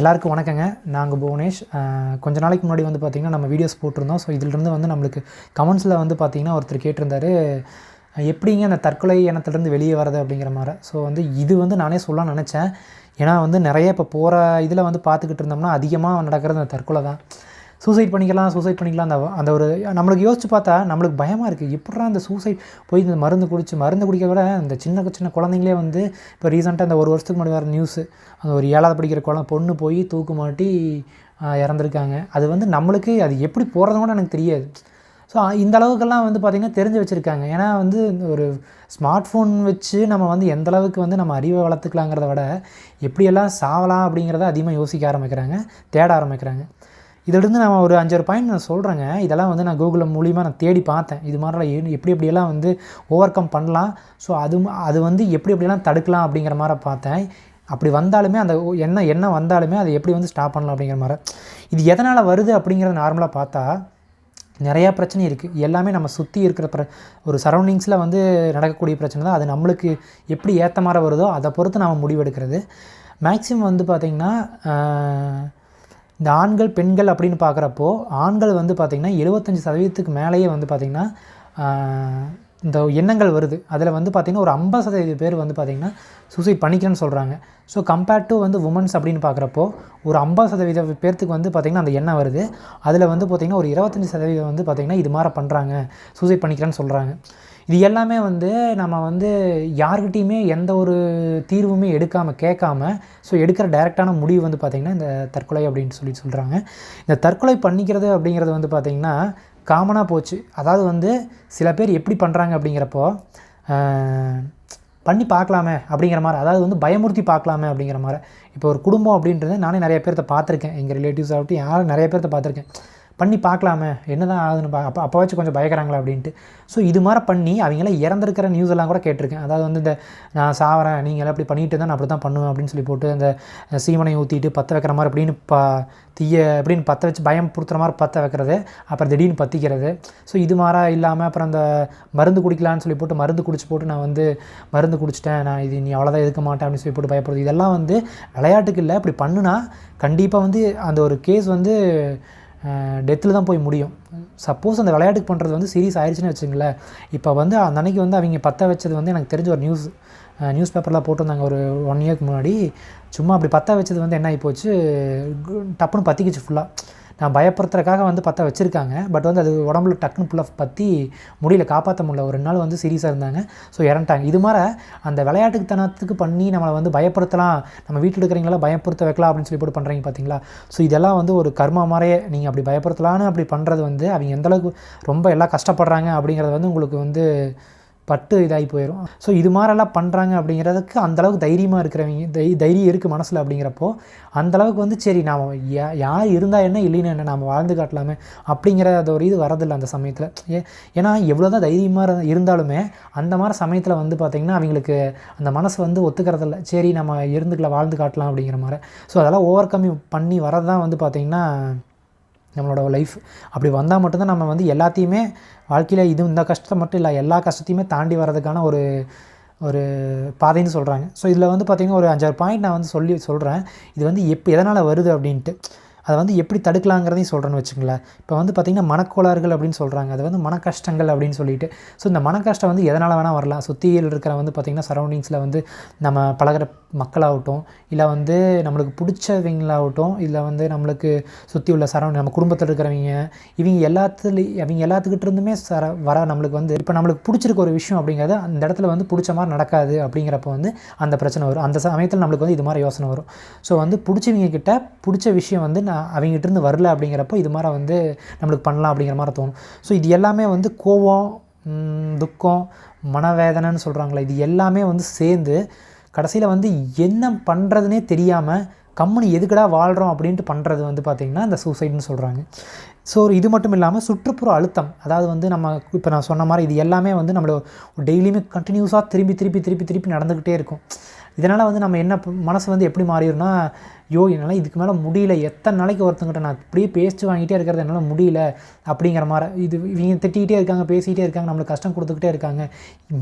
எல்லாருக்கும் வணக்கங்க. நாங்கள் புவனேஷ். கொஞ்ச நாளைக்கு முன்னாடி வந்து பார்த்திங்கன்னா நம்ம வீடியோஸ் போட்டிருந்தோம். ஸோ இதிலிருந்து வந்து நம்மளுக்கு கமெண்ட்ஸில் வந்து பார்த்திங்கன்னா ஒருத்தர் கேட்டிருந்தாரு எப்படிங்க அந்த தற்கொலை எண்ணத்துலேருந்து வெளியே வரது அப்படிங்கிற மாதிரி. ஸோ வந்து இது வந்து நானே சொல்ல நினச்சேன். ஏன்னா வந்து நிறைய இப்போ போகிற இதில் வந்து பார்த்துக்கிட்டு இருந்தோம்னா அதிகமாக நடக்கிறது அந்த தற்கொலை தான் சூசைட் பண்ணிக்கலாம் சூசைட் பண்ணிக்கலாம். அந்த அந்த ஒரு நம்மளுக்கு யோசிச்சு பார்த்தா நம்மளுக்கு பயமாக இருக்குது எப்படா அந்த சூசைட் போய் இந்த மருந்து குடிச்சு மருந்து குடிக்க விட இந்த சின்ன சின்ன குழந்தைங்களே வந்து இப்போ ரீசெண்டாக இந்த ஒரு வருஷத்துக்கு முன்னாடி வர நியூஸு அந்த ஒரு ஏழாவது படிக்கிற குழந்தை பொண்ணு போய் தூக்கு மாட்டி இறந்துருக்காங்க. அது வந்து நம்மளுக்கு அது எப்படி போகிறது கூட எனக்கு தெரியாது. ஸோ இந்த அளவுக்கெல்லாம் வந்து பார்த்திங்கன்னா தெரிஞ்சு வச்சுருக்காங்க. ஏன்னா வந்து இந்த ஒரு ஸ்மார்ட் ஃபோன் வச்சு நம்ம வந்து எந்த அளவுக்கு வந்து நம்ம அறிவை வளர்த்துக்கலாங்கிறத விட எப்படியெல்லாம் சாவலாம் அப்படிங்கிறத அதிகமாக யோசிக்க ஆரம்பிக்கிறாங்க தேட ஆரம்பிக்கிறாங்க. இதிலிருந்து நான் ஒரு அஞ்சாறு பாயிண்ட் நான் சொல்கிறேங்க இதெல்லாம் வந்து நான் கூகுளில் மூலிமா நான் தேடி பார்த்தேன். இது மாதிரிலாம் எப்படி எப்படியெல்லாம் வந்து ஓவர் கம் பண்ணலாம். ஸோ அது அது வந்து எப்படி எப்படியெல்லாம் தடுக்கலாம் அப்படிங்கிற மாதிரி பார்த்தேன். அப்படி வந்தாலுமே அந்த என்ன என்ன வந்தாலுமே அதை எப்படி வந்து ஸ்டாப் பண்ணலாம் அப்படிங்கிற மாதிரி. இது எதனால் வருது அப்படிங்கிறத நார்மலாக பார்த்தா நிறையா பிரச்சனை இருக்குது எல்லாமே நம்ம சுற்றி இருக்கிற பிர ஒரு சரௌண்டிங்ஸில் வந்து நடக்கக்கூடிய பிரச்சனை தான். அது நம்மளுக்கு எப்படி ஏற்ற மாதிரி வருதோ அதை பொறுத்து நம்ம முடிவெடுக்கிறது. மேக்ஸிமம் வந்து பார்த்திங்கன்னா இந்த ஆண்கள் பெண்கள் அப்படின்னு பார்க்குறப்போ ஆண்கள் வந்து பார்த்திங்கன்னா எழுபத்தஞ்சி சதவீதத்துக்கு மேலேயே வந்து பார்த்திங்கன்னா இந்த எண்ணங்கள் வருது. அதில் வந்து பார்த்திங்கன்னா ஒரு ஐம்பது சதவீத பேர் வந்து பார்த்திங்கன்னா சூசைட் பண்ணிக்கிறேன்னு சொல்கிறாங்க ஸோ கம்பேர்ட் டு வந்து உமன்ஸ் அப்படின்னு பார்க்குறப்போ ஒரு ஐம்பது சதவீத பேர்த்துக்கு வந்து பார்த்திங்கன்னா அந்த எண்ணம் வருது. அதில் வந்து பார்த்திங்கன்னா ஒரு இருபத்தஞ்சி சதவீதம் வந்து பார்த்திங்கன்னா இது மாதிரி பண்ணுறாங்க சூசைட் பண்ணிக்கிறேன்னு சொல்கிறாங்க இது எல்லாமே வந்து நம்ம வந்து யார்கிட்டையுமே எந்த ஒரு தீர்வுமே எடுக்காமல் கேட்காம ஸோ எடுக்கிற டைரெக்டான முடிவு வந்து பார்த்திங்கன்னா இந்த தற்கொலை அப்படின்னு சொல்லி சொல்கிறாங்க இந்த தற்கொலை பண்ணிக்கிறது அப்படிங்கிறது வந்து பார்த்திங்கன்னா காமனாக போச்சு. அதாவது வந்து சில பேர் எப்படி பண்ணுறாங்க அப்படிங்கிறப்போ பண்ணி பார்க்கலாமே அப்படிங்கிற மாதிரி அதாவது வந்து பயமுறுத்தி பார்க்கலாமே அப்படிங்கிற மாதிரி. இப்போ ஒரு குடும்பம் அப்படின்றது நானே நிறைய பேர்த்த பார்த்துருக்கேன். எங்கள் ரிலேட்டிவ்ஸ் ஆகட்டும் யாரும் நிறைய பேர்த்த பார்த்துருக்கேன். பண்ணி பார்க்கலாமே என்ன தான் ஆகுதுன்னு பா அப்போ அப்போ வச்சு கொஞ்சம் பயக்கிறாங்களா அப்படின்ட்டு. ஸோ இது மாதிரி பண்ணி அவங்களாம் இறந்துருக்கிற நியூஸ் எல்லாம் கூட கேட்டிருக்கேன். அதாவது வந்து இந்த நான் சாவறேன் நீங்கள் எல்லாம் இப்படி பண்ணிட்டு தான் நான் அப்படி தான் பண்ணுவேன் அப்படின்னு சொல்லி போட்டு அந்த சீமனை ஊற்றிட்டு பற்ற வைக்கிற மாதிரி அப்படின்னு பா தீய அப்படின்னு பற்ற வச்சு பயம் பொறுத்துற மாதிரி பற்ற வைக்கிறது அப்புறம் திடீர்னு பற்றிக்கிறது ஸோ இது மாதிரி இல்லாமல் அப்புறம் அந்த மருந்து குடிக்கலான்னு சொல்லி போட்டு மருந்து குடிச்சு போட்டு நான் வந்து மருந்து குடிச்சிட்டேன். நான் இது நீ அவ்வளோதான் எதுக்க மாட்டேன் அப்படின்னு சொல்லி போட்டு பயப்படுறது. இதெல்லாம் வந்து விளையாட்டுக்கு இல்லை. இப்படி பண்ணுனா கண்டிப்பாக வந்து அந்த ஒரு கேஸ் வந்து டெத்தில் தான் போய் முடியும். சப்போஸ் அந்த விளையாட்டுக்கு பண்ணுறது வந்து சீரியஸ் ஆயிடுச்சுன்னு வச்சுங்களேன் இப்போ வந்து அந்த அன்னைக்கு வந்து அவங்க பற்ற வச்சது வந்து எனக்கு தெரிஞ்ச ஒரு நியூஸ் நியூஸ் பேப்பரில் போட்டிருந்தாங்க ஒரு ஒன் இயர்க்கு முன்னாடி. சும்மா அப்படி பற்ற வச்சது வந்து என்ன ஆகி போச்சு? கு- டப்புன்னு பற்றிக்கிச்சு ஃபுல்லாக நான் பயப்படுத்துறதுக்காக வந்து பற்ற வச்சுருக்காங்க. பட் வந்து அது உடம்புல டக்குன்னு ஃபுல்லாக பற்றி முடியல காப்பாற்ற முடியல. ஒரு நாள் வந்து சீரியஸாக இருந்தாங்க. ஸோ இறந்துட்டாங்க. இது மாதிரி அந்த விளையாட்டுத்தனத்துக்கு பண்ணி நம்மளை வந்து பயப்படுத்தலாம். நம்ம வீட்டில் இருக்கிறவங்கள பயப்படுத்த வைக்கலாம் அப்படின்னு சொல்லி போட்டு பண்ணுறீங்க பார்த்தீங்களா ஸோ இதெல்லாம் வந்து ஒரு கர்மா மாதிரியே நீங்கள் அப்படி பயப்படுத்தலான்னு அப்படி பண்ணுறது வந்து அவங்க எந்தளவுக்கு ரொம்ப எல்லாம் கஷ்டப்படுறாங்க அப்படிங்கிறது வந்து உங்களுக்கு வந்து பட்டு இதாகி போயிடும் ஸோ இது மாதிரிலாம் பண்ணுறாங்க அப்படிங்கிறதுக்கு அந்தளவுக்கு தைரியமாக இருக்கிறவங்க தை தைரியம் இருக்குது மனசில் அப்படிங்கிறப்போ அந்தளவுக்கு வந்து சரி நாம் யா யார் இருந்தால் என்ன இல்லைன்னா என்ன நாம் வாழ்ந்து காட்டலாமே அப்படிங்கிற அது ஒரு இது வரதில்லை அந்த சமயத்தில். ஏ ஏன்னா எவ்வளோ தான் தைரியமாக இருந்தாலுமே அந்த மாதிரி சமயத்தில் வந்து பார்த்திங்கன்னா அவங்களுக்கு அந்த மனசு வந்து ஒத்துக்கிறதில்ல. சரி நம்ம இருந்துக்கலாம் வாழ்ந்து காட்டலாம் அப்படிங்கிற மாதிரி. ஸோ அதெல்லாம் ஓவர் கம்மி பண்ணி வரது தான் வந்து பார்த்திங்கன்னா நம்மளோட லைஃப் அப்படி வந்தால் மட்டும்தான் நம்ம வந்து எல்லாத்தையுமே வாழ்க்கையில் இது இந்த கஷ்டத்தை மட்டும் இல்லை எல்லா கஷ்டத்தையுமே தாண்டி வர்றதுக்கான ஒரு ஒரு பாதைன்னு சொல்கிறாங்க ஸோ இதில் வந்து பார்த்திங்கன்னா ஒரு அஞ்சாறு பாயிண்ட் நான் வந்து சொல்லி சொல்கிறேன் இது வந்து எப்போ எதனால் வருது அப்படின்ட்டு. அதை வந்து எப்படி தடுக்கலாங்கிறதையும் சொல்கிறேன்னு வச்சுங்களேன் இப்போ வந்து பார்த்திங்கன்னா மனக்கோளாறுகள் அப்படின்னு சொல்கிறாங்க அது வந்து மன கஷ்டங்கள் அப்படின்னு சொல்லிட்டு. ஸோ இந்த மன கஷ்டம் வந்து எதனால் வேணால் வரலாம்? சுற்றியில் இருக்கிற வந்து பார்த்திங்கன்னா சரௌண்டிங்ஸில் வந்து நம்ம பழகுற மக்களாகட்டும் இல்லை வந்து நம்மளுக்கு பிடிச்சவங்களாகட்டும் இல்லை வந்து நம்மளுக்கு சுற்றி உள்ள சரௌண்டிங் நம்ம குடும்பத்தில் இருக்கிறவங்க இவங்க எல்லாத்துலேயும் இவங்க எல்லாத்துக்கிட்ட இருந்துமே சர வர நம்மளுக்கு வந்து இப்போ நம்மளுக்கு பிடிச்சிருக்க ஒரு விஷயம் அப்படிங்கிறது அந்த இடத்துல வந்து பிடிச்ச மாதிரி நடக்காது அப்படிங்கிறப்ப வந்து அந்த பிரச்சனை வரும். அந்த சமயத்தில் நம்மளுக்கு வந்து இது மாதிரி யோசனை வரும். ஸோ வந்து பிடிச்சவங்க கிட்ட பிடிச்ச விஷயம் வந்து அவங்ககிட்டருந்து வரல அப்படிங்கிறப்போ இது மாதிரி வந்து நம்மளுக்கு பண்ணலாம் அப்படிங்கிற மாதிரி தோணும். ஸோ இது எல்லாமே வந்து கோவம் துக்கம் மனவேதனைன்னு சொல்கிறாங்களே இது எல்லாமே வந்து சேர்ந்து கடைசியில் வந்து என்ன பண்ணுறதுனே தெரியாமல் கம்முனு எதுக்குடா வாழ்கிறோம் அப்படின்ட்டு பண்ணுறது வந்து பார்த்திங்கன்னா இந்த சூசைட்னு சொல்கிறாங்க ஸோ இது மட்டும் இல்லாமல் சுற்றுப்புற அழுத்தம் அதாவது வந்து நம்ம இப்போ நான் சொன்ன மாதிரி இது எல்லாமே வந்து நம்மளோட டெய்லியுமே கண்டினியூஸாக திருப்பி திருப்பி திருப்பி திருப்பி நடந்துக்கிட்டே இருக்கும். இதனால் வந்து நம்ம என்ன மனசு வந்து எப்படி மாறிடும்னா ஐயோ என்னால் இதுக்கு மேலே முடியல. எத்தனை நாளைக்கு ஒருத்தங்கிட்ட நான் இப்படியே பேசிட்டு வாங்கிட்டே இருக்கிறது என்னால் முடியல அப்படிங்கிற மாதிரி இது இவங்க திட்டிகிட்டே இருக்காங்க பேசிகிட்டே இருக்காங்க நம்மளுக்கு கஷ்டம் கொடுத்துக்கிட்டே இருக்காங்க.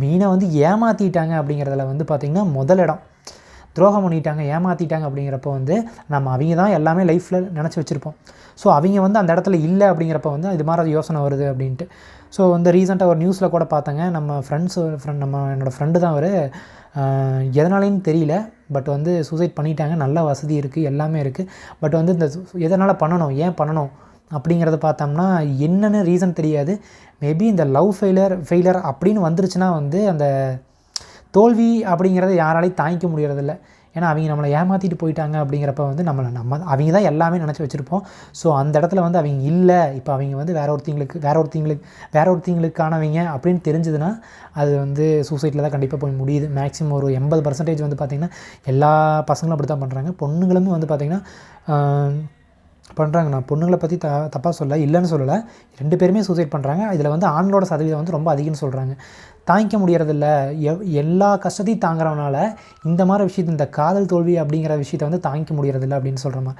மீனை வந்து ஏமாற்றிட்டாங்க அப்படிங்கிறதுல வந்து பார்த்திங்கன்னா முதலிடம் துரோகம் பண்ணிட்டாங்க ஏமாற்றிட்டாங்க அப்படிங்கிறப்போ வந்து நம்ம அவங்க தான் எல்லாமே லைஃப்பில் நினச்சி வச்சுருப்போம். ஸோ அவங்க வந்து அந்த இடத்துல இல்லை அப்படிங்கிறப்ப வந்து இது மாதிரி யோசனை வருது அப்படின்ட்டு. ஸோ இந்த ரீசெண்டாக ஒரு நியூஸில் கூட பார்த்தேங்க. நம்ம ஃப்ரெண்ட்ஸ் ஃப்ரெண்ட் நம்ம என்னோடய ஃப்ரெண்டு தான் அவர். எதனாலேன்னு தெரியல. பட் வந்து சூசைட் பண்ணிட்டாங்க. நல்ல வசதி இருக்குது எல்லாமே இருக்குது பட் வந்து இந்த எதனால் பண்ணணும்? ஏன் பண்ணணும்? அப்படிங்கிறத பார்த்தோம்னா என்னென்னு ரீசன் தெரியாது. மேபி இந்த லவ் ஃபெயிலியர் ஃபெயிலியர் அப்படின்னு வந்துருச்சுன்னா வந்து அந்த தோல்வி அப்படிங்கிறத யாராலையும் தாங்கிக்க முடியறதில்ல. ஏன்னா அவங்க நம்மளை ஏமாற்றிட்டு போயிட்டாங்க அப்படிங்கிறப்ப வந்து நம்மளை நம்ம அவங்க தான் எல்லாமே நினச்சி வச்சுருப்போம். ஸோ அந்த இடத்துல வந்து அவங்க இல்லை இப்போ அவங்க வந்து வேற ஒருத்தங்களுக்கு வேற ஒருத்தங்களுக்கு வேற ஒருத்தங்களுக்கானவங்க அப்படின்னு தெரிஞ்சதுன்னா அது வந்து சூசைட்டில் தான் கண்டிப்பாக போய் முடியுது. மேக்ஸிமம் ஒரு எண்பது பர்சன்டேஜ் வந்து பார்த்திங்கன்னா எல்லா பசங்களும் அப்படி தான் பண்ணுறாங்க பொண்ணுங்களும் வந்து பார்த்திங்கன்னா பண்ணுறாங்க நான் பொண்ணுங்களை பற்றி த தப்பாக சொல்ல இல்லைன்னு சொல்லலை. ரெண்டு பேருமே சூசைட் பண்ணுறாங்க இதில் வந்து ஆண்களோட சதவீதம் வந்து ரொம்ப அதிகம்னு சொல்கிறாங்க தாங்கிக்க முடியறதில்ல. எவ் எல்லா கஷ்டத்தையும் தாங்குறவனால இந்த மாதிரி விஷயத்தை இந்த காதல் தோல்வி அப்படிங்கிற விஷயத்தை வந்து தாங்கிக்க முடியறதில்ல அப்படின்னு சொல்கிறோமா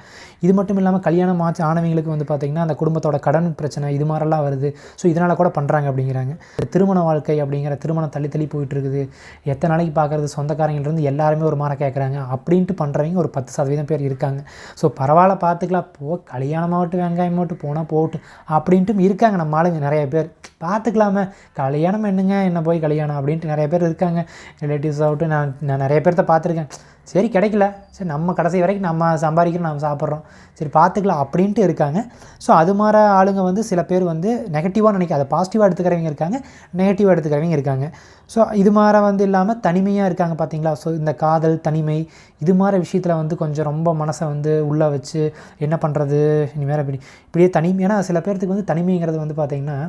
இது மட்டும் இல்லாமல் கல்யாணம் ஆச்சு ஆனவங்களுக்கு வந்து பார்த்திங்கன்னா அந்த குடும்பத்தோட கடன் பிரச்சனை இது மாதிரிலாம் வருது. ஸோ இதனால் கூட பண்ணுறாங்க அப்படிங்கிறாங்க. திருமண வாழ்க்கை அப்படிங்கிற திருமணம் தள்ளி தள்ளி போயிட்டுருக்குது எத்தனை நாளைக்கு பார்க்குறது சொந்தக்காரங்கள்லேருந்து எல்லாருமே ஒரு மாற கேட்குறாங்க அப்படின்ட்டு பண்ணுறவங்க ஒரு பத்து சதவீதம் பேர் இருக்காங்க. ஸோ பரவாயில்ல பார்த்துக்கலாம் போ கல்யாணமாகட்டும் வெங்காயம் மட்டும் போனால் போகட்டும். அப்படின்ட்டு இருக்காங்க நம்ம ஆளுங்க நிறைய பேர். பார்த்துக்கலாமே கல்யாணம் என்னங்க? என்ன போய் கல்யாணம் அப்படின்ட்டு நிறைய பேர் இருக்காங்க. ரிலேட்டிவ்ஸ் ஆகட்டும் நான் நான் நிறைய பேர்த்த பார்த்துருக்கேன். சரி கிடைக்கல. சரி நம்ம கடைசி வரைக்கும் நம்ம சம்பாதிக்கிறோம் நம்ம சாப்பிட்றோம். சரி பார்த்துக்கலாம் அப்படின்ட்டு இருக்காங்க. ஸோ அது மாதிரி ஆளுங்க வந்து சில பேர் வந்து நெகட்டிவாக நினைக்க அதை பாசிட்டிவாக எடுத்துக்கிறவங்க இருக்காங்க நெகட்டிவாக எடுத்துக்கிறவங்க இருக்காங்க. ஸோ இது மாதிரி வந்து இல்லாமல் தனிமையாக இருக்காங்க பார்த்தீங்களா? ஸோ இந்த காதல் தனிமை இது மாதிரி விஷயத்தில் வந்து கொஞ்சம் ரொம்ப மனசை வந்து உள்ளே வச்சு என்ன பண்ணுறது இனிமேல் இப்படி இப்படியே தனிமை ஏன்னா சில பேர்த்துக்கு வந்து தனிமைங்கிறது வந்து பார்த்திங்கன்னா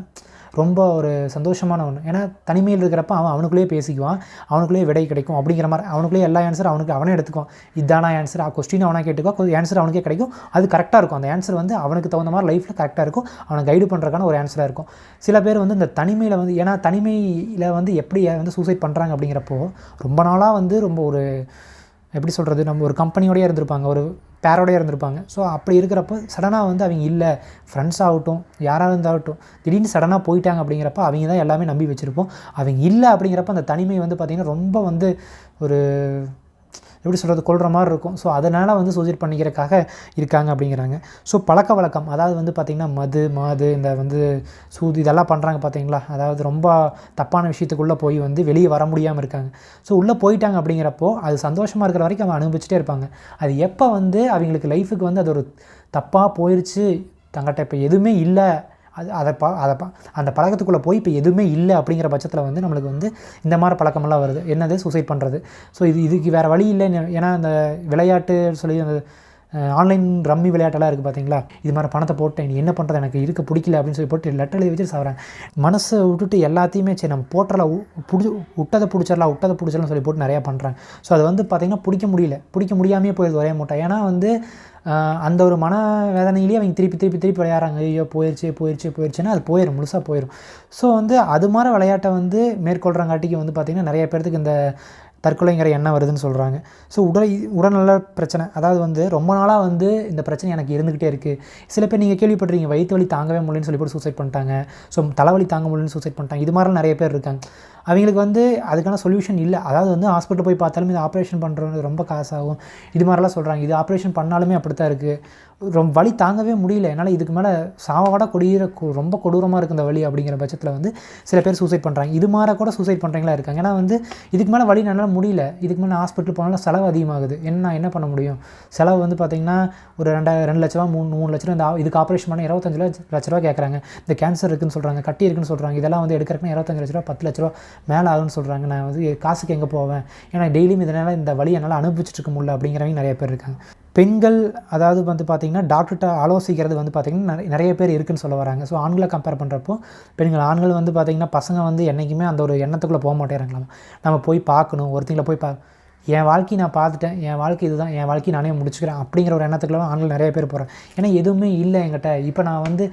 ரொம்ப ஒரு சந்தோஷமான ஒன்று ஏன்னா தனிமையில் இருக்கிறப்ப அவன் அவனுக்குள்ளேயே பேசிக்குவான். அவனுக்குள்ளேயே விடை கிடைக்கும் அப்படிங்கிற மாதிரி. அவனுக்குள்ளேயே எல்லா ஆன்சர் அவனுக்கு அவனே எடுத்துக்கும் இதானா ஆன்சர் கொஸ்டின் அவனாக கேட்டுக்கோ ஆன்சர் அவனுக்கே கிடைக்கும். அது கரெக்டாக இருக்கும். அந்த ஆன்சர் வந்து அவனுக்கு தகுந்த மாதிரி லைஃப்பில் கரெக்டாக இருக்கும். அவனை கைடு பண்ணுறதுக்கான ஒரு ஆன்சராக இருக்கும். சில பேர் வந்து இந்த தனிமையில் வந்து ஏன்னா தனிமையில் வந்து எப்படி வந்து சூசைட் பண்ணுறாங்க அப்படிங்கிறப்போ ரொம்ப நாளாக வந்து ரொம்ப ஒரு எப்படி சொல்கிறது நம்ம ஒரு கம்பெனியோடய இருந்திருப்பாங்க. ஒரு பேரோடையே இருந்திருப்பாங்க. ஸோ அப்படி இருக்கிறப்போ சடனாக வந்து அவங்க இல்லை. ஃப்ரெண்ட்ஸ் ஆகட்டும் யாராக இருந்தாகட்டும் திடீர்னு சடனாக போயிட்டாங்க அப்படிங்கிறப்ப அவங்க தான் எல்லாமே நம்பி வச்சுருப்போம். அவங்க இல்லை அப்படிங்கிறப்ப அந்த தனிமை வந்து பார்த்திங்கன்னா ரொம்ப வந்து ஒரு எப்படி சொல்கிறது கொள்கிற மாதிரி இருக்கும். ஸோ அதனால் வந்து சூசைட் பண்ணிக்கிறதுக்காக இருக்காங்க அப்படிங்கிறாங்க. ஸோ பழக்க வழக்கம் அதாவது வந்து பார்த்திங்கன்னா மது மாது இந்த வந்து சூது இதெல்லாம் பண்ணுறாங்க பார்த்தீங்களா அதாவது ரொம்ப தப்பான விஷயத்துக்குள்ளே போய் வந்து வெளியே வர முடியாமல் இருக்காங்க. ஸோ உள்ளே போயிட்டாங்க அப்படிங்கிறப்போ அது சந்தோஷமாக இருக்கிற வரைக்கும் அவங்க அனுபவிச்சுட்டே இருப்பாங்க. அது எப்போ வந்து அவங்களுக்கு லைஃபுக்கு வந்து அது ஒரு தப்பாக போயிடுச்சு தங்கிட்ட இப்போ எதுவுமே இல்லை அது அதை பா அதை பா அந்த பழக்கத்துக்குள்ளே போய் இப்போ எதுவுமே இல்லை அப்படிங்கிற பட்சத்தில் வந்து நம்மளுக்கு வந்து இந்த மாதிரி பழக்கமெல்லாம் வருது. என்னது? சூசைட் பண்ணுறது ஸோ இது இதுக்கு வேறு வழி இல்லை ஏன்னா அந்த விளையாட்டு சொல்லி அந்த ஆன்லைன் ரம்மி விளையாட்டெல்லாம் இருக்குது பார்த்தீங்களா இது மாதிரி பணத்தை போட்டேன் என்ன பண்ணுறது எனக்கு இருக்க பிடிக்கல அப்படின்னு சொல்லி போட்டு லெட்டர் எழுதி வச்சு சாப்பிட்றேன் மனசை விட்டுட்டு எல்லாத்தையுமே சரி நம்ம போட்டலாம் பிடிச்சி விட்டதை பிடிச்சிடலாம் விட்டதை பிடிச்சிடலாம் சொல்லி போட்டு நிறையா பண்ணுறாங்க ஸோ அது வந்து பார்த்திங்கன்னா பிடிக்க முடியல. பிடிக்க முடியாமே போயிடுது ஒரே மூட்டை. ஏன்னா வந்து அந்த ஒரு மன வேதனையிலேயே அவங்க திருப்பி திருப்பி திருப்பி விளையாடுறாங்க. ஐயோ போயிடுச்சு போயிடுச்சு போயிடுச்சுன்னா அது போயிடும் முழுசாக போயிடும் ஸோ வந்து அது மாதிரி விளையாட்டை வந்து மேற்கொள்கிறங்காட்டிக்கு வந்து பார்த்திங்கன்னா நிறைய பேர்த்துக்கு இந்த தற்கொலைங்கிற எண்ணம் வருதுன்னு சொல்கிறாங்க ஸோ உடல் உடல்நல பிரச்சனை அதாவது வந்து ரொம்ப நாளாக வந்து இந்த பிரச்சனை எனக்கு இருந்துக்கிட்டே இருக்குது சில பேர் நீங்கள் கேள்விப்பட்டிருக்கீங்க வயிற்று வலி தாங்கவே முடியலன்னு சொல்லி போட்டு சூசைட் பண்ணிட்டாங்க. ஸோ தலைவலி தாங்க முடியலன்னு சூசைட் பண்ணிட்டாங்க. இது மாதிரிலாம் நிறைய பேர் இருக்காங்க. அவங்களுக்கு வந்து அதுக்கான சொல்யூஷன் இல்லை. அதாவது வந்து ஹாஸ்பிட்டல் போய் பார்த்தாலும் இது ஆப்ரேஷன் பண்ணுறது ரொம்ப காசாகும். இது மாதிரிலாம் சொல்கிறாங்க இது ஆப்ரேஷன் பண்ணாலுமே அப்படி தான் இருக்குது ரொம்ப வலி தாங்கவே முடியல. என்னால் இதுக்கு மேலே சாவோட கொடியிற ரொம்ப கொடூரமாக இருக்குது இந்த வழி அப்படிங்கிற பட்சத்தில் வந்து சில பேர் சூசைட் பண்ணுறாங்க இது மாற கூட சூசைட் பண்ணுறீங்களா இருக்காங்க. ஏன்னா வந்து இதுக்கு மேலே வழி என்னால் முடியல. இதுக்கு மேலே ஹாஸ்பிட்டல் போனாலும் செலவு அதிகமாகுது. என்ன என்ன பண்ண முடியும்? செலவு வந்து பார்த்திங்கன்னா ஒரு ரெண்டா ரெண்டு லட்ச ரூபா மூணு மூணு லட்ச ரூபா இந்த இதுக்கு ஆப்ரேஷன் பண்ண இருபத்தஞ்சு லட்ச ரூபா கேட்குறாங்க இந்த கேன்சர் இருக்குன்னு சொல்கிறாங்க கட்டி இருக்குன்னு சொல்கிறாங்க இதெல்லாம் வந்து எடுக்கிறக்குன்னா இருபத்தஞ்சு லட்ச ரூபா பத்து லட்ச ரூபா மேலே ஆகுன்னு சொல்கிறாங்க நான் வந்து காசுக்கு எங்கே போவேன்? ஏன்னா டெய்லியும் இதனால் இந்த வழி என்னால் அனுபவிச்சுட்டு இருக்க முடியல அப்படிங்கிறவங்க நிறைய பேர் இருக்காங்க. பெண்கள் அதாவது வந்து பார்த்திங்கன்னா டாக்டர்கிட்ட ஆலோசிக்கிறது வந்து பார்த்திங்கன்னா நிறைய பேர் இருக்குன்னு சொல்ல வராங்க. ஸோ ஆண்களை கம்பேர் பண்ணுறப்போ பெண்கள் ஆண்கள் வந்து பார்த்திங்கன்னா பசங்க வந்து என்றைக்குமே அந்த ஒரு எண்ணத்துக்குள்ளே போக மாட்டேறாங்களாம். நம்ம போய் பார்க்கணும் ஒருத்தங்களை போய் பா என் வாழ்க்கை நான் பார்த்துட்டேன் என் வாழ்க்கை இதுதான் என் வாழ்க்கை நானே முடிச்சுக்கிறேன் அப்படிங்கிற ஒரு எண்ணத்துக்குள்ள ஆண்கள் நிறைய பேர் போகிறேன் ஏன்னா எதுவுமே இல்லை என்கிட்ட. இப்போ நான் வந்து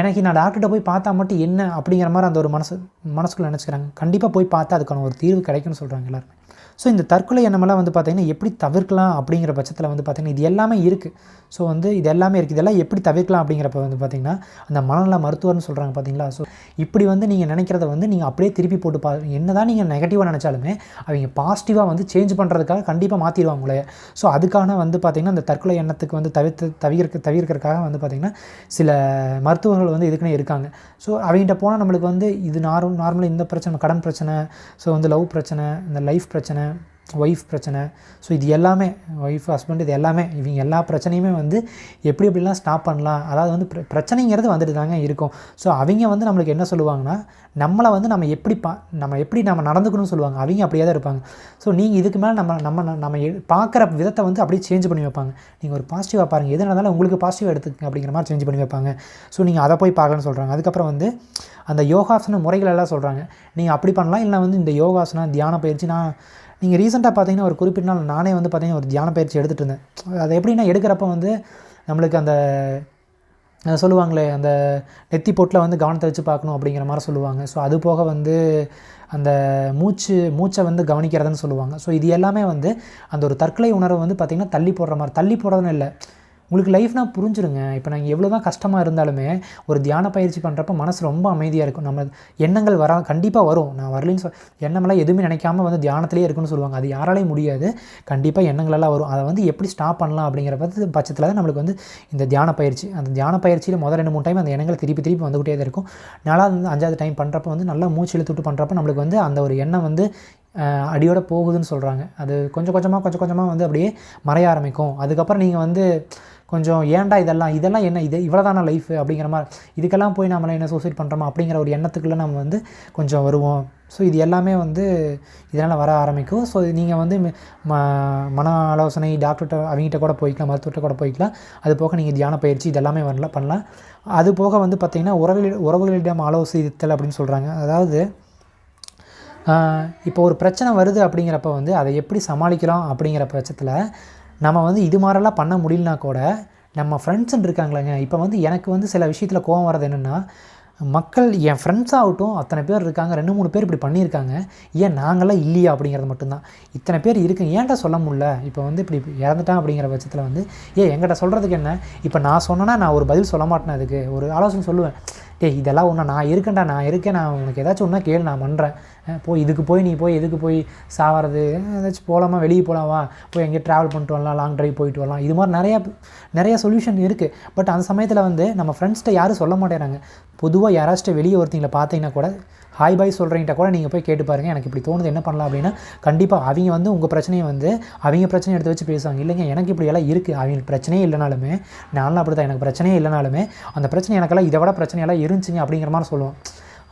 எனக்கு நான் டாக்டர்கிட்ட போய் பார்த்தா மட்டும் என்ன அப்படிங்கிற மாதிரி அந்த ஒரு மனசு மனசுக்குள்ளே நினச்சிக்கிறாங்க. கண்டிப்பாக போய் பார்த்தா அதுக்கான ஒரு தீர்வு கிடைக்கும்னு சொல்கிறாங்க எல்லாருமே. ஸோ இந்த தற்கொலை எண்ணமெல்லாம் வந்து பார்த்திங்கன்னா எப்படி தவிர்க்கலாம் அப்படிங்கிற பட்சத்தில் வந்து பார்த்திங்கன்னா இது எல்லாமே இருக்குது ஸோ வந்து இது எல்லாமே இருக்குது இதெல்லாம் எப்படி தவிர்க்கலாம் அப்படிங்கிறப்ப வந்து பார்த்திங்கன்னா அந்த மனநல மருத்துவர்னு சொல்கிறாங்க பார்த்தீங்களா ஸோ இப்படி வந்து நீங்கள் நினைக்கிறத வந்து நீங்கள் அப்படியே திருப்பி போட்டு பா என்ன தான் நீங்கள் நெகட்டிவாக நினச்சாலுமே அவங்க பாசிட்டிவாக வந்து சேஞ்ச் பண்ணுறதுக்காக கண்டிப்பாக மாற்றிடுவாங்க உங்களை. ஸோ அதுக்கான வந்து பார்த்திங்கன்னா அந்த தற்கொலை எண்ணத்துக்கு வந்து தவிர்த்து தவிர்க்க தவிர்க்கிறதுக்காக வந்து பார்த்திங்கன்னா சில மருத்துவர்கள் வந்து இதுக்குன்னு இருக்காங்க. ஸோ அவங்ககிட்ட போனால் நம்மளுக்கு வந்து இது நார்மல் நார்மலாக இந்த பிரச்சனை கடன் பிரச்சனை ஸோ வந்து லவ் பிரச்சனை இந்த லைஃப் பிரச்சனை रचना ஒய்ஃப் பிரச்சனை. ஸோ இது எல்லாமே ஒய்ஃப் ஹஸ்பண்ட் இது எல்லாமே இவங்க எல்லா பிரச்சனையுமே வந்து எப்படி எப்படிலாம் ஸ்டாப் பண்ணலாம். அதாவது வந்து பிர- பிரச்சனைங்கிறது வந்துட்டு தாங்க இருக்கும். ஸோ அவங்க வந்து நம்மளுக்கு என்ன சொல்லுவாங்கன்னா நம்மளை வந்து நம்ம எப்படி பா நம்ம எப்படி நம்ம நடந்துக்கணும்னு சொல்லுவாங்க. அவங்க அப்படியே தான் இருப்பாங்க. ஸோ நீங்கள் இதுக்கு மேலே நம்ம நம்ம நம்ம எ- பார்க்குற விதத்தை வந்து அப்படியே சேஞ்ச் பண்ணி வைப்பாங்க. நீங்கள் ஒரு பாசிட்டிவாக பாருங்கள் எது நடந்தாலும் உங்களுக்கு பாசிட்டிவாக எடுத்துக்கங்க அப்படிங்கிற மாதிரி சேஞ்ச் பண்ணி வைப்பாங்க. ஸோ நீங்கள் அதை போய் பார்க்கணும்னு சொல்கிறாங்க அதுக்கப்புறம் வந்து அந்த யோகாசன முறைகள் எல்லாம் சொல்கிறாங்க நீங்கள் அப்படி பண்ணலாம். இல்லை வந்து இந்த யோகாசனம் தியான பயிற்சி நான் நீங்கள் ரீசெண்டாக பார்த்தீங்கன்னா ஒரு குறிப்பிட்ட நாள் நானே வந்து பார்த்தீங்கன்னா ஒரு தியான பயிற்சி எடுத்துகிட்டு இருந்தேன். அது எப்படின்னா எடுக்கிறப்ப வந்து நம்மளுக்கு அந்த சொல்லுவாங்களே அந்த நெத்தி பொட்டில் வந்து கவனத்தை வச்சு பார்க்கணும் அப்படிங்கிற மாதிரி சொல்லுவாங்க. ஸோ அது போக வந்து அந்த மூச்சு மூச்சை வந்து கவனிக்கிறதுன்னு சொல்லுவாங்க. ஸோ இது எல்லாமே வந்து அந்த ஒரு தற்கொலை உணர்வை வந்து பார்த்திங்கன்னா தள்ளி போடுற மாதிரி தள்ளி போடுறதுன்னு இல்லை. உங்களுக்கு லைஃப்னால் புரிஞ்சிருங்க. இப்போ நாங்கள் எவ்வளோ தான் கஷ்டமாக இருந்தாலுமே ஒரு தியான பயிற்சி பண்ணுறப்ப மனசு ரொம்ப அமைதியாக இருக்கும். நம்ம எண்ணங்கள் வரா கண்டிப்பாக வரும். நான் வரலைன்னு சொல் எண்ணமெல்லாம் எதுவுமே நினைக்காம வந்து தியானத்திலே இருக்குன்னு சொல்லுவாங்க. அது யாராலையும் முடியாது. கண்டிப்பாக எண்ணங்களெல்லாம் வரும். அதை வந்து எப்படி ஸ்டாப் பண்ணலாம் அப்படிங்கிற பட்ச பட்சத்தில் தான் நம்மளுக்கு வந்து இந்த தியான பயிற்சி. அந்த தியான பயிற்சியில் முதல் ரெண்டு மூணு டைம் அந்த எண்ணங்கள் திருப்பி திருப்பி வந்துகிட்டே தான் இருக்கும். நாலாவது வந்து அஞ்சாவது டைம் பண்ணுறப்ப வந்து நல்லா மூச்சு இழுத்து விட்டு பண்ணுறப்ப நம்மளுக்கு வந்து அந்த ஒரு எண்ணம் வந்து அடியோட போகுதுன்னு சொல்கிறாங்க அது கொஞ்சம் கொஞ்சமாக கொஞ்சம் கொஞ்சமாக வந்து அப்படியே மறைய ஆரம்பிக்கும். அதுக்கப்புறம் நீங்கள் வந்து கொஞ்சம் ஏன்டா இதெல்லாம் இதெல்லாம் என்ன இது இவ்வளோதான லைஃப் அப்படிங்கிற மாதிரி இதுக்கெல்லாம் போய் நம்மளை என்ன சூசைட் பண்ணுறோமா அப்படிங்கிற ஒரு எண்ணத்துக்குள்ளே நம்ம வந்து கொஞ்சம் வருவோம். ஸோ இது எல்லாமே வந்து இதனால் வர ஆரம்பிக்கும். ஸோ நீங்கள் வந்து ம- மன ஆலோசனை டாக்டர்கிட்ட அவங்ககிட்ட கூட போய்க்கலாம் மருத்துவர்கிட்ட கூட போய்க்கலாம். அது போக நீங்கள் தியான பயிற்சி இதெல்லாமே வரலாம் பண்ணலாம். அது போக வந்து பார்த்திங்கன்னா உறவுகள் உறவுகளிடம் ஆலோசித்தல் அப்படின்னு சொல்கிறாங்க அதாவது இப்போ ஒரு பிரச்சனை வருது அப்படிங்கிறப்ப வந்து அதை எப்படி சமாளிக்கலாம் அப்படிங்கிற பட்சத்தில் நம்ம வந்து இது மாதிரிலாம் பண்ண முடியலனா கூட நம்ம ஃப்ரெண்ட்ஸுன்னு இருக்காங்களேங்க. இப்போ வந்து எனக்கு வந்து சில விஷயத்தில் கோவம் வர்றது என்னென்னா மக்கள் என் ஃப்ரெண்ட்ஸ் ஆகட்டும் அத்தனை பேர் இருக்காங்க ரெண்டு மூணு பேர் இப்படி பண்ணியிருக்காங்க. ஏன் நாங்களாம் இல்லையா அப்படிங்கிறது மட்டும்தான். இத்தனை பேர் இருக்கு ஏன்டா சொல்ல முடில இப்போ வந்து இப்படி இறந்துட்டான் அப்படிங்கிற பட்சத்தில் வந்து ஏ எங்கிட்ட சொல்கிறதுக்கு என்ன? இப்போ நான் சொன்னேன்னா நான் ஒரு பதில் சொல்ல மாட்டேன் அதுக்கு. ஒரு ஆலோசனை சொல்லுவேன் டே இதெல்லாம் ஒன்று நான் இருக்கேன்டா நான் இருக்கேன் நான் உனக்கு ஏதாச்சும் ஒன்றா கேளு நான் பண்ணுறேன் போய் இதுக்கு போய் நீ போய் எதுக்கு போய் சாகிறது ஏதாச்சும் போகலாமா வெளியே போகலாமா போய் எங்கேயும் ட்ராவல் பண்ணிட்டு வரலாம் லாங் ட்ரைவ் போயிட்டு வரலாம். இது மாதிரி நிறையா நிறையா சொல்யூஷன் இருக்குது பட் அந்த சமயத்தில் வந்து நம்ம ஃப்ரெண்ட்ஸ்கிட்ட யாரும் சொல்ல மாட்டேறாங்க. பொதுவாக யாராச்சும் வெளியே ஒருத்தங்களை பார்த்தீங்கன்னா கூட ஹாய் பாய் சொல்கிறீங்கிட்ட கூட நீங்கள் போய் கேட்டு பாருங்கள் எனக்கு இப்படி தோணுது என்ன பண்ணலாம் அப்படின்னா கண்டிப்பாக அவங்க வந்து உங்கள் பிரச்சனையை வந்து அவங்க பிரச்சனையை எடுத்து வச்சு பேசுவாங்க. இல்லைங்க எனக்கு இப்படி எல்லாம் இருக்குது அவங்களுக்கு பிரச்சனையே இல்லைனாலுமே நான்லாம் அப்படி தான் எனக்கு பிரச்சனையே இல்லைனாலுமே அந்த பிரச்சனை எனக்கெல்லாம் இதை விட பிரச்சனையெல்லாம் இருந்துச்சுங்க அப்படிங்கிற மாதிரி சொல்லுவோம்.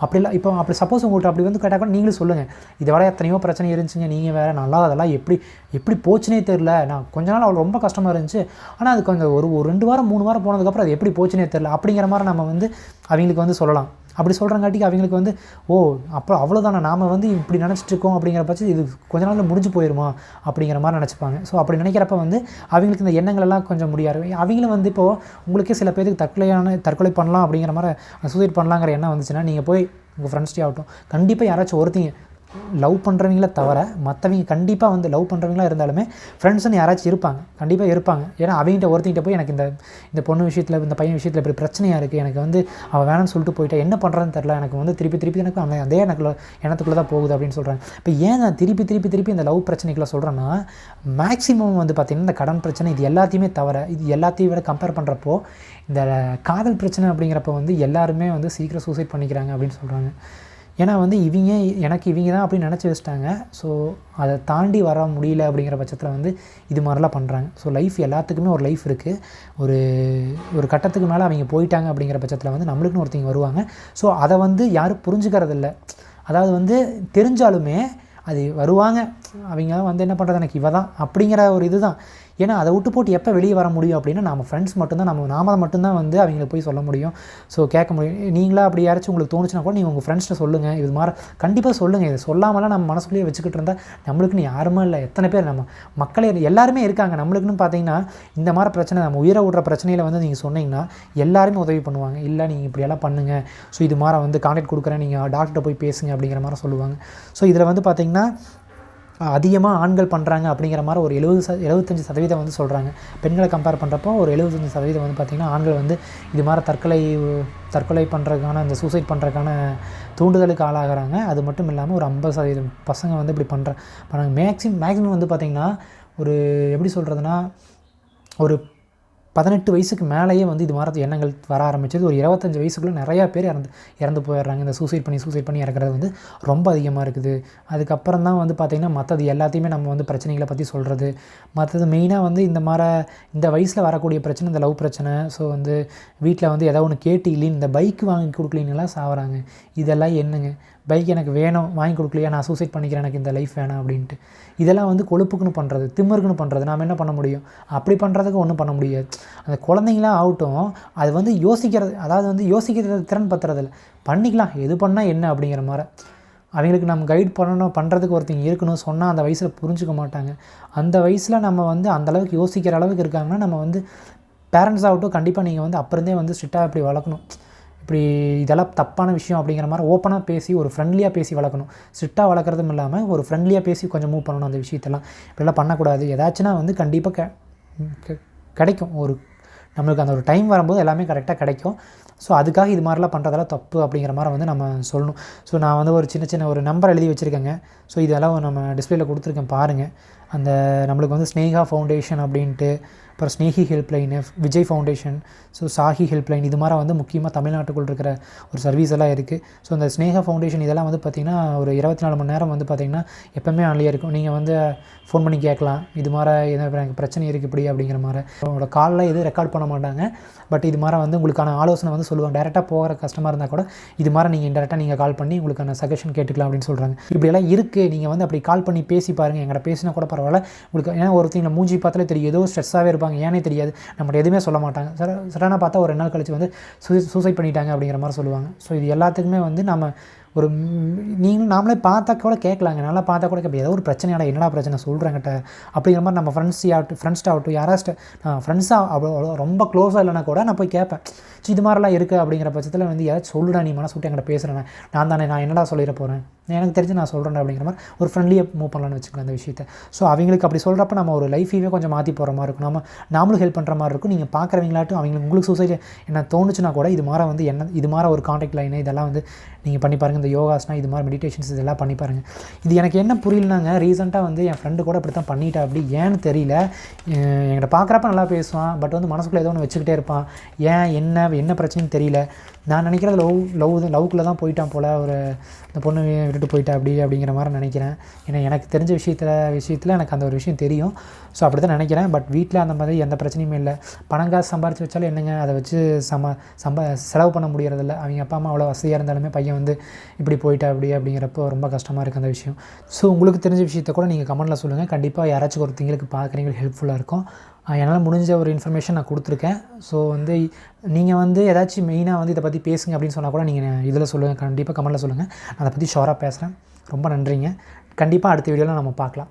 அப்படிலாம் இப்போ அப்படி சப்போஸ் உங்கள்கிட்ட அப்படி வந்து கேட்டால் கூட நீங்களும் சொல்லுங்கள் இதை விட எத்தனையோ பிரச்சனை இருந்துச்சுங்க நீங்கள் வேறு நல்லா அதெல்லாம் எப்படி எப்படி போச்சுனே தெரில நான் கொஞ்ச நாள் அவ்வளோ ரொம்ப கஷ்டமாக இருந்துச்சு. ஆனால் அது கொஞ்சம் ஒரு ஒரு ரெண்டு வாரம் மூணு வாரம் போனதுக்கப்புறம் அது எப்படி போச்சுனே தெரில அப்படிங்கிற மாதிரி நம்ம வந்து அவங்களுக்கு வந்து சொல்லலாம். அப்படி சொல்கிறங்காட்டிக்கு அவங்களுக்கு வந்து ஓ அப்போ அவ்வளோதானே நாம் வந்து இப்படி நினச்சிட்டு இருக்கோம் அப்படிங்கிற பட்சம் இது கொஞ்ச நாளில் முடிஞ்சு போயிருமா அப்படிங்கிற மாதிரி நினச்சிப்பாங்க. ஸோ அப்படி நினைக்கிறப்ப வந்து அவங்களுக்கு இந்த எண்ணங்கள் எல்லாம் கொஞ்சம் முடியாது. அவங்களும் வந்து இப்போது உங்களுக்கே சில பேருக்கு தற்கொலையான தற்கொலை பண்ணலாம் அப்படிங்கிற மாதிரி சூசைட் பண்ணலாங்கிற எண்ணம் வந்துச்சுன்னா நீங்கள் போய் உங்கள் ஃப்ரெண்ட்ஸ்டே ஆகட்டும் கண்டிப்பாக யாராச்சும் ஒருத்தங்க லவ் பண்ணுறவங்கள தவிர மற்றவங்க கண்டிப்பாக வந்து லவ் பண்ணுறவங்களா இருந்தாலுமே ஃப்ரெண்ட்ஸ்னு யாராச்சும் இருப்பாங்க. கண்டிப்பாக இருப்பாங்க. ஏன்னா அவங்ககிட்ட ஒருத்தங்கிட்ட போய் எனக்கு இந்த இந்த பொண்ணு விஷயத்தில் இந்த பையன் விஷயத்தில் இப்படி பிரச்சனையாக இருக்குது எனக்கு வந்து அவள் வேணாம்னு சொல்லிட்டு போயிட்டா என்ன பண்ணுறதுன்னு தெரில எனக்கு வந்து திருப்பி திருப்பி எனக்கு அந்த அதே எனக்கு எண்ணத்துக்குள்ளே தான் போகுது அப்படின்னு சொல்கிறாங்க இப்போ ஏன் நான் திருப்பி திருப்பி திருப்பி இந்த லவ் பிரச்சனைக்குள்ள சொல்கிறேன்னா மேக்ஸிமம் வந்து பார்த்திங்கன்னா இந்த கடன் பிரச்சனை இது எல்லாத்தையுமே தவிர இது எல்லாத்தையும் விட கம்பேர் பண்ணுறப்போ இந்த காதல் பிரச்சனை அப்படிங்கிறப்ப வந்து எல்லாருமே வந்து சீக்கிரம் சூசைட் பண்ணிக்கிறாங்க அப்படின்னு சொல்கிறாங்க ஏன்னா வந்து இவங்க எனக்கு இவங்க தான் அப்படின்னு நினச்சி வச்சிட்டாங்க. ஸோ அதை தாண்டி வர முடியல அப்படிங்கிற பட்சத்தில் வந்து இது மாதிரிலாம் பண்ணுறாங்க ஸோ லைஃப் எல்லாத்துக்குமே ஒரு லைஃப் இருக்குது ஒரு ஒரு கட்டத்துக்கு மேலே அவங்க போயிட்டாங்க அப்படிங்கிற பட்சத்தில் வந்து நம்மளுக்குன்னு ஒருத்தங்க வருவாங்க. ஸோ அதை வந்து யாரும் புரிஞ்சுக்கிறதில்ல. அதாவது வந்து தெரிஞ்சாலுமே அது வருவாங்க. அவங்க வந்து என்ன பண்ணுறது எனக்கு இவ தான் அப்படிங்கிற ஒரு இதுதான். ஏன்னா அதை விட்டு போட்டு எப்போ வெளியே வர முடியும் அப்படின்னா நம்ம ஃப்ரெண்ட்ஸ் மட்டும்தான் நம்ம நாம மட்டும்தான் வந்து அவங்களுக்கு போய் சொல்ல முடியும். ஸோ கேட்க முடியும். நீங்களா அப்படி யாராச்சும் உங்களுக்கு தோணுச்சுன்னா கூட நீங்கள் உங்கள் ஃப்ரெண்ட்ஸ்ட்ட சொல்லுங்கள் இது மாதிரி கண்டிப்பாக சொல்லுங்கள் இது சொல்லாமலாம் நம்ம மனசுக்குள்ளேயே வச்சுக்கிட்டு இருந்தால் நம்மளுக்குன்னு யாருமே இல்லை. எத்தனை பேர் நம்ம மக்களே எல்லாருமே இருக்காங்க. நம்மளுக்குன்னு பார்த்தீங்கன்னா இந்த மாதிரி பிரச்சனை நம்ம உயிரை விடுற பிரச்சனையில் வந்து நீங்கள் சொன்னீங்கன்னா எல்லாருமே உதவி பண்ணுவாங்க. இல்லை நீங்கள் இப்படியெல்லாம் பண்ணுங்கள் ஸோ இது மாதிரி வந்து கான்டாக்ட் கொடுக்குறேன். நீங்கள் டாக்டர்கிட்ட போய் பேசுங்க. அப்படிங்கிற மாதிரி சொல்லுவாங்க. ஸோ இதில் வந்து பார்த்தீங்கன்னா அதிகமாக ஆண்கள் பண்ணுறாங்க அப்படிங்கிற மாதிரி ஒரு எழுபது ச எழுபத்தஞ்சி சதவீதம் வந்து சொல்கிறாங்க பெண்களை கம்பேர் பண்ணுறப்போ ஒரு எழுபத்தஞ்சி சதவீதம் வந்து பார்த்திங்கன்னா ஆண்கள் வந்து இது மாதிரி தற்கொலை தற்கொலை பண்ணுறதுக்கான அந்த சூசைட் பண்ணுறதுக்கான தூண்டுதலுக்கு ஆளாகிறாங்க. அது மட்டும் இல்லாமல் ஒரு ஐம்பது சதவீதம் பசங்க வந்து இப்படி பண்ணுற பண்ணுறாங்க மேக்ஸிமம் மேக்ஸிமம் வந்து பார்த்திங்கன்னா ஒரு எப்படி சொல்கிறதுனா ஒரு பதினெட்டு வயசுக்கு மேலேயே வந்து இது மாதிரி எண்ணங்கள் வர ஆரம்பிச்சது. ஒரு இருபத்தஞ்சி வயசுக்குள்ளே நிறையா பேர் இறந்து இறந்து போயிடுறாங்க. இந்த சூசைட் பண்ணி சூசைட் பண்ணி இறக்குறது வந்து ரொம்ப அதிகமாக இருக்குது. அதுக்கப்புறம் தான் வந்து பார்த்திங்கன்னா மற்றது எல்லாத்தையுமே நம்ம வந்து பிரச்சனைகளை பற்றி சொல்கிறது மற்றது மெயினாக வந்து இந்த மாதிரி இந்த வயசில் வரக்கூடிய பிரச்சனை இந்த லவ் பிரச்சனை ஸோ வந்து வீட்டில் வந்து ஏதோ ஒன்று கேட்டு இல்லைன்னு இந்த பைக் வாங்கி கொடுக்கலின்னுலாம் சாவறாங்க. இதெல்லாம் என்னங்க? பைக் எனக்கு வேணும் வாங்கி கொடுக்கலையா? நான் சூசைட் பண்ணிக்கிறேன் எனக்கு இந்த லைஃப் வேணாம் அப்படின்ட்டு. இதெல்லாம் வந்து கொழுப்புக்குன்னு பண்ணுறது திமிருக்குன்னு பண்ணுறது நாம் என்ன பண்ண முடியும்? அப்படி பண்ணுறதுக்கு ஒன்றும் பண்ண முடியாது. அந்த குழந்தைங்களாம் ஆகட்டும் அது வந்து யோசிக்கிறது அதாவது வந்து யோசிக்கிறது திறன் பத்துறதில்ல. பண்ணிக்கலாம் எது பண்ணால் என்ன அப்படிங்கிற மாதிரி. அவங்களுக்கு நம்ம கைட் பண்ணணும் பண்ணுறதுக்கு ஒருத்தங்க இருக்கணும் சொன்னால் அந்த வயசில் புரிஞ்சுக்க மாட்டாங்க. அந்த வயசில் நம்ம வந்து அந்தளவுக்கு யோசிக்கிற அளவுக்கு இருக்காங்கன்னா நம்ம வந்து பேரண்ட்ஸ் ஆகட்டும் கண்டிப்பாக நீங்கள் வந்து அப்புறந்தே வந்து ஸ்ட்ரிக்டாக இப்படி வளர்க்கணும். இப்படி இதெல்லாம் தப்பான விஷயம் அப்படிங்கிற மாதிரி ஓப்பனாக பேசி ஒரு ஃப்ரெண்ட்லியாக பேசி வளர்க்கணும். ஸ்ட்ரிக்டாக வளர்க்குறதும் இல்லாமல் ஒரு ஃப்ரெண்ட்லியாக பேசி கொஞ்சம் மூவ் பண்ணணும் அந்த விஷயத்தெல்லாம். இப்படிலாம் பண்ணக்கூடாது. ஏதாச்சுன்னா வந்து கண்டிப்பாக க- கிடைக்கும். ஒரு நம்மளுக்கு அந்த ஒரு டைம் வரும்போது எல்லாமே கரெக்டாக கிடைக்கும். ஸோ அதுக்காக இது மாதிரிலாம் பண்ணுறதெல்லாம் தப்பு அப்படிங்கிற மாதிரி வந்து நம்ம சொல்லணும். ஸோ நான் வந்து ஒரு சின்ன சின்ன ஒரு நம்பர் எழுதி வச்சுருக்கேங்க. ஸோ இதெல்லாம் நம்ம டிஸ்பிளேல கொடுத்துருக்கேன் பாருங்கள் அந்த நம்மளுக்கு வந்து ஸ்னேகா ஃபவுண்டேஷன் அப்படின்ட்டு அப்புறம் Snehi ஹெல்ப்லைனு Vijay foundation so Sahi helpline இது மாதிரி வந்து முக்கியமாக தமிழ்நாட்டுக்குள் இருக்கிற ஒரு சர்வீஸ் எல்லாம் இருக்குது ஸோ அந்த ஸ்னேகா ஃபவுண்டேஷன் இதெல்லாம் வந்து பார்த்திங்கன்னா ஒரு இருபத்தி நாலு மணி நேரம் வந்து பார்த்திங்கன்னா எப்போவுமே ஆன்லியாக இருக்கும். நீங்கள் வந்து ஃபோன் பண்ணி கேட்கலாம். இது மாதிரி எதாவது எனக்கு பிரச்சனை இருக்குது இப்படி அப்படிங்கிற மாதிரி. உங்களோட காலில் எதுவும் ரெக்கார்ட் பண்ண மாட்டாங்க. பட் இது மாதிரி வந்து உங்களுக்கான ஆலோசனை வந்து சொல்லுவாங்க. டேரெக்டாக போகிற கஸ்டமர் இருந்தால் கூட இது மாதிரி நீங்கள் டேரெக்டாக நீங்கள் கால் பண்ணி உங்களுக்கான சஜஷன் கேட்டுக்கலாம் அப்படின்னு சொல்கிறாங்க இப்படியெல்லாம் இருக்குது நீங்கள் வந்து அப்படி கால் பண்ணி பேசி பாருங்கள் எங்கிட்ட பேசினா கூட பரவாயில்ல. உங்களுக்கு ஏன்னா ஒருத்தங்க மூஞ்சி பார்த்தாலே தெரியும். ஏதோ ஸ்ட்ரெஸ்ஸாகவே இருப்பாங்க. ஏனே தெரியாது. நம்மகிட்ட எதுவுமே சொல்ல மாட்டாங்க. சர சடனாக பார்த்தா ஒரு ரெண்டு நாள் கழிச்சு வந்து சூசைட் பண்ணிட்டாங்க அப்படிங்கிற மாதிரி சொல்லுவாங்க. ஸோ இது எல்லாத்துக்குமே வந்து நம்ம ஒரு நீங்களும் நாமளே பார்த்தா கூட கேட்கலாங்க. நல்லா பார்த்தா கூட கேட்போம் ஏதோ ஒரு பிரச்சனையாடா என்னடா பிரச்சனை சொல்கிறேங்கிட்ட அப்படிங்கிற மாதிரி நம்ம ஃப்ரெண்ட்ஸ் ஆகட்டும் ஃப்ரெண்ட்ஸ் ஆகட்டும் யாராச்சும் நான் ஃப்ரெண்ட்ஸாக அவ்வளோ ரொம்ப க்ளோஸாக இல்லைனா கூட நான் போய் கேட்பேன். ஸோ இது மாதிரிலாம் இருக்குது அப்படிங்கிற பட்சத்தில் வந்து யாராச்சும் சொல்லுடா நீ மனசு விட்டு என்கிட்ட பேசுகிறேன் நான் தானே நான் என்னடா சொல்லிட போகிறேன் எனக்கு தெரிஞ்சு நான் சொல்கிறேன் அப்படிங்கிற மாதிரி ஒரு ஃப்ரெண்ட்லியாக மூவ் பண்ணலான்னு வச்சுக்கலாம் அந்த விஷயத்தை. ஸோ அவங்களுக்கு அப்படி சொல்கிறப்ப நம்ம ஒரு லைஃபையே கொஞ்சம் மாற்றி போகிற மாதிரி இருக்கும். நம்ம நாமளும் ஹெல்ப் பண்ணுற மாதிரி இருக்கும். நீங்கள் பார்க்குறவங்களாட்டும் அவங்களுக்கு உங்களுக்கு சூசைட் என்ன தோணுச்சுன்னா கூட இது மாதிரி வந்து என்ன இது மாதிரி ஒரு காண்டாக்ட் லைனு இதெல்லாம் வந்து நீங்கள் பண்ணி பாருங்கள் இந்த யோகாஸ்னா இது மாதிரி மெடிடேஷன்ஸ் இதெல்லாம் பண்ணி பாருங்கள் இது எனக்கு என்ன புரியலனாங்க ரீசெண்டாக வந்து என் ஃப்ரெண்டு கூட இப்படி தான் பண்ணிட்டா அப்படி ஏன்னு தெரியல. என்கிட்ட பார்க்குறப்ப நல்லா பேசுவான் பட் வந்து மனசுக்குள்ளே ஏதோ ஒன்று வச்சுக்கிட்டே இருப்பான். ஏன் என்ன என்ன பிரச்சனைன்னு தெரியல. நான் நினைக்கிறது லவ் லவ் லவ்க்குள்ளே தான் போயிட்டான் போல். ஒரு இந்த பொண்ணு விட்டுட்டு போயிட்டா அப்படி அப்படிங்கிற மாதிரி நினைக்கிறேன். ஏன்னா எனக்கு தெரிஞ்ச விஷயத்தில் விஷயத்தில் எனக்கு அந்த ஒரு விஷயம் தெரியும். ஸோ அப்படி தான் நினைக்கிறேன். பட் வீட்டில் அந்த மாதிரி எந்த பிரச்சனையுமே இல்லை. பணம் காசு சம்பாரித்து வச்சாலும் என்னங்க? அதை வச்சு சம சம்பா செலவு பண்ண முடியறதில்ல. அவங்க அப்பா அம்மா அவ்வளோ வசதியாக இருந்தாலுமே பையன் வந்து இப்படி போயிட்டா அப்படி அப்படிங்கிறப்போ ரொம்ப கஷ்டமாக இருக்குது அந்த விஷயம். ஸோ உங்களுக்கு தெரிஞ்ச விஷயத்த கூட நீங்கள் கமெண்ட்டில் சொல்லுங்கள் கண்டிப்பாக யாராச்சும் ஒருத்தங்களுக்கு பார்க்குறீங்களுக்கு ஹெல்ப்ஃபுல்லாக இருக்கும். என்னால் முடிஞ்ச ஒரு இன்ஃபர்மேஷன் நான் கொடுத்துருக்கேன். ஸோ வந்து நீங்கள் வந்து ஏதாச்சும் மெயினாக வந்து இதை பற்றி பேசுங்க அப்படின்னு சொன்னால் கூட நீங்கள் இதில் சொல்லுங்கள் கண்டிப்பாக கமெண்ட்டில் சொல்லுங்கள் நான் அதை பற்றி ஷோராக பேசுகிறேன் ரொம்ப நன்றிங்க. கண்டிப்பாக அடுத்த வீடியோவில் நம்ம பார்க்கலாம்.